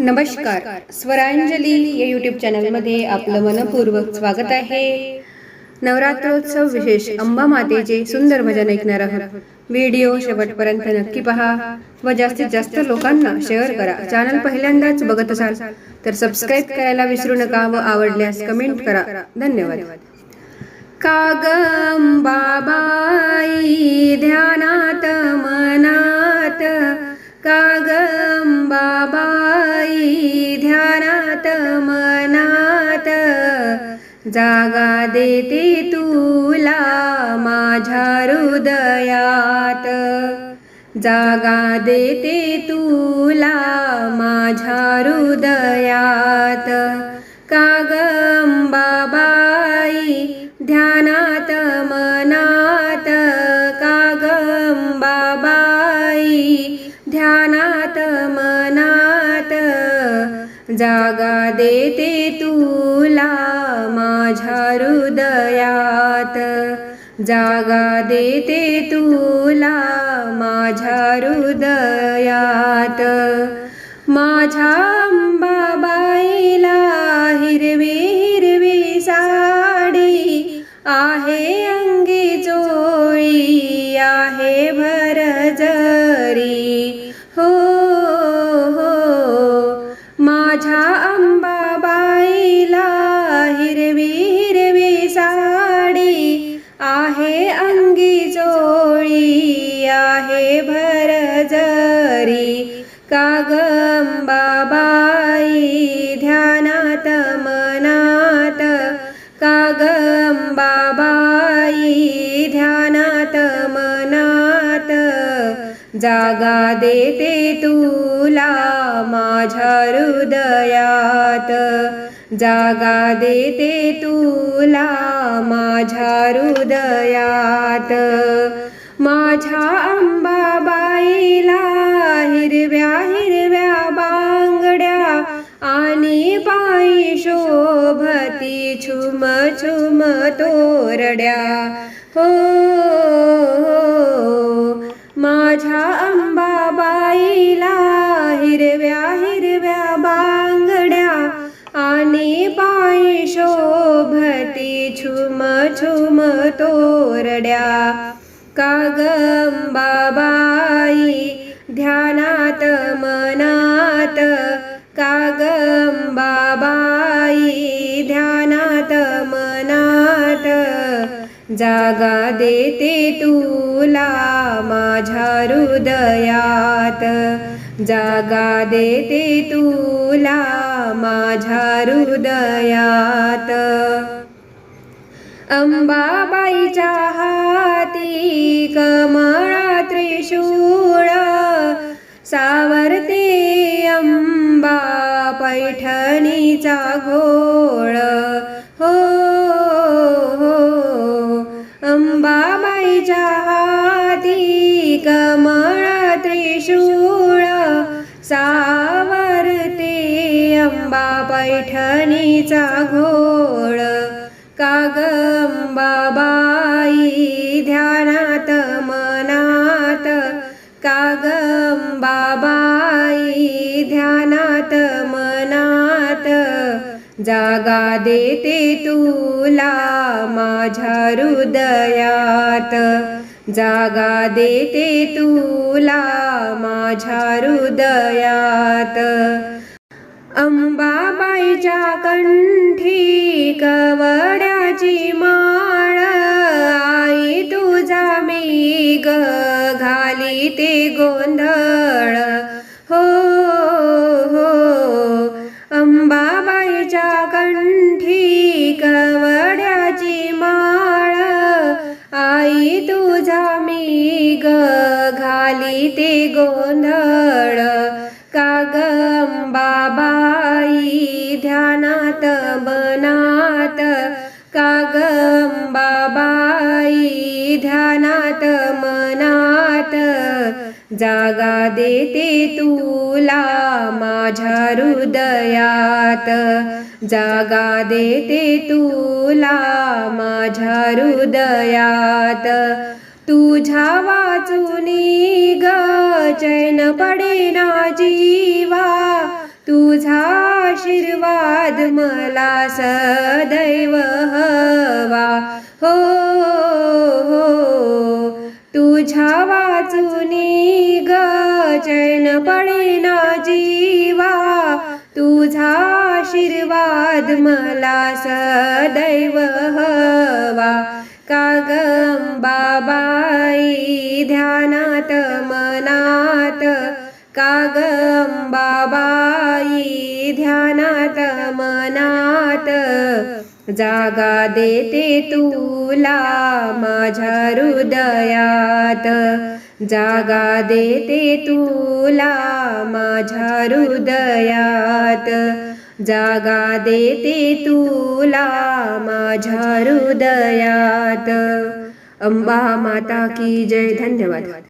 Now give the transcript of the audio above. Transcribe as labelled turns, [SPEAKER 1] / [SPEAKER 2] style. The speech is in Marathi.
[SPEAKER 1] नमस्कार. स्वरांजली या यूट्यूब चॅनलमध्ये आपलं मनपूर्वक स्वागत आहे. नवरात्रोत्सव विशेष अंबा मातेचे सुंदर भजन ऐकणार आहोत. व्हिडिओ शेवटपर्यंत नक्की पहा व जास्तीत जास्त लोकांना शेअर करा. चॅनल पहिल्यांदाच बघत असाल तर सबस्क्राईब करायला विसरू नका व आवडल्यास कमेंट करा. धन्यवाद. कागम बाबाई ध्यानात जागा देते तुला माझ्या हृदयात. जागा देते तुला माझ्या हृदयात. कागंबाबाई ध्यानात मनात. कागंबाबाई ध्यानात मनात. जागा देते तुला माझ्या हृदयात जागा देते तुला माझ्या हृदयात. माझ्या भरजरी बाबाई ध्यानात मनात कागम बाबाई ध्यानात मनात जागा देते तुला माझ्या हृदयात. जागा देते तुला माझ्या हृदयात. माझ्या अंबाबाईला हिरव्या तोरड्या हो हो माझ्या अंबाबाईला हिरव्या हिरव्या बांगड्या आणि पायी शोभती छुम छुम तोरड्या. कागंबाबाई ध्यानात मनात कागम जागा देते तुला माझ्या हृदयात. जागा देते तुला माझ्या हृदयात. अंबाबाईच्या हात सावरते अंबा पैठणीचा घोळ. कागंबाबाई ध्यानात मनात. कागम बाबाई ध्यानात मनात. जागा देते तुला माझ्या हृदयात. जागा देते तुला माझ्या हृदयात. अंबाबाईच्या कंठी कवड्याची माळ आई तुझा मी ग घाली ते गोंधळ. ते गोंधळ. कागंबाबाई ध्यानात मनात. कागंबाबाई ध्यानात मनात. जागा देते तुला माझ्या हृदयात. जागा देते तुला माझ्या हृदयात. तुझ्या वाचुनी ग चैन पडेना जीवा. तुझा आशीर्वाद मला सदैव हवा. हो हो. तुझ्या वाचुनी ग चैन पडेना जीवा. तुझा आशीर्वाद मला सदैव हवा. कागं बाबाई ध्यानात मनात. कागम बाबाई ध्यानात मनात. जागा देते तुला माझ्या हृदयात. जागा देते तुला माझ्या हृदयात. जागा देते तुला माझ्या हृदयात. अंबा माता की जय. धन्यवाद.